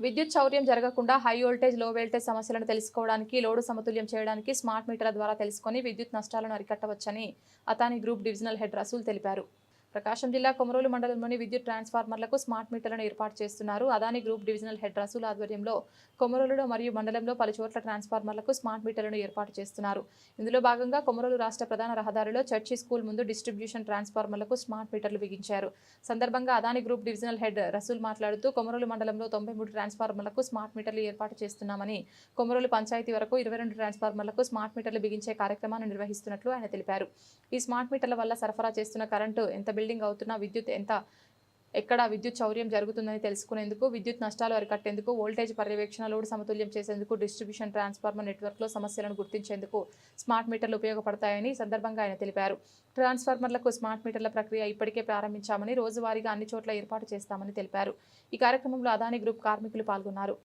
విద్యుత్ చౌర్యం జరగకుండా హై వోల్టేజ్లో వోల్టేజ్ సమస్యలను తెలుసుకోవడానికి లోడు సమతుల్యం చేయడానికి స్మార్ట్ మీటర్ల ద్వారా తెలుసుకొని విద్యుత్ నష్టాలను అరికట్టవచ్చని Adani group divisional head Rasool తెలిపారు. ప్రకాశం జిల్లా కొమరోలు మండలంలోని విద్యుత్ ట్రాన్స్ఫార్మర్లకు స్మార్ట్ మీటర్లను ఏర్పాటు చేస్తున్నారు. Adani group divisional head Rasool ఆధ్వర్యంలో కొమరోలులో మరియు మండలంలో పలు చోట్ల ట్రాన్స్ఫార్మర్లకు స్మార్ట్ మీటర్లను ఏర్పాటు చేస్తున్నారు. ఇందులో భాగంగా కొమరోలు రాష్ట్ర ప్రధాన రహదారిలో చర్చి స్కూల్ ముందు డిస్ట్రిబ్యూషన్ ట్రాన్స్ఫార్మర్లకు స్మార్ట్ మీటర్లు బిగించారు. సందర్భంగా Adani group divisional head Rasool మాట్లాడుతూ కొమరోలు మండలంలో తొంభై మూడు ట్రాన్స్ఫార్మర్లకు స్మార్ట్ మీటర్లు ఏర్పాటు చేస్తున్నామని కొమరోలు పంచాయతీ వరకు ఇరవై రెండు ట్రాన్స్ఫార్మర్లకు స్మార్ట్ మీటర్లు బిగించే కార్యక్రమాన్ని నిర్వహిస్తున్నట్లు ఆయన తెలిపారు. ఈ స్మార్ట్ మీటర్ల వల్ల సరఫరా చేస్తున్న కరెంటు ఎంత బిల్డింగ్ అవుతున్న విద్యుత్ ఎంత ఎక్కడ విద్యుత్ చౌర్యం జరుగుతుందని తెలుసుకునేందుకు విద్యుత్ నష్టాలు అరికట్టేందుకు వోల్టేజ్ పర్యవేక్షణ లోడ్ సమతుల్యం చేసేందుకు డిస్ట్రిబ్యూషన్ ట్రాన్స్ఫార్మర్ నెట్వర్క్లో సమస్యలను గుర్తించేందుకు స్మార్ట్ మీటర్లు ఉపయోగపడతాయని సందర్భంగా ఆయన తెలిపారు. ట్రాన్స్ఫార్మర్లకు స్మార్ట్ మీటర్ల ప్రక్రియ ఇప్పటికే ప్రారంభించామని రోజువారీగా అన్ని చోట్ల ఏర్పాటు చేస్తామని తెలిపారు. ఈ కార్యక్రమంలో అదాని గ్రూప్ కార్మికులు పాల్గొన్నారు.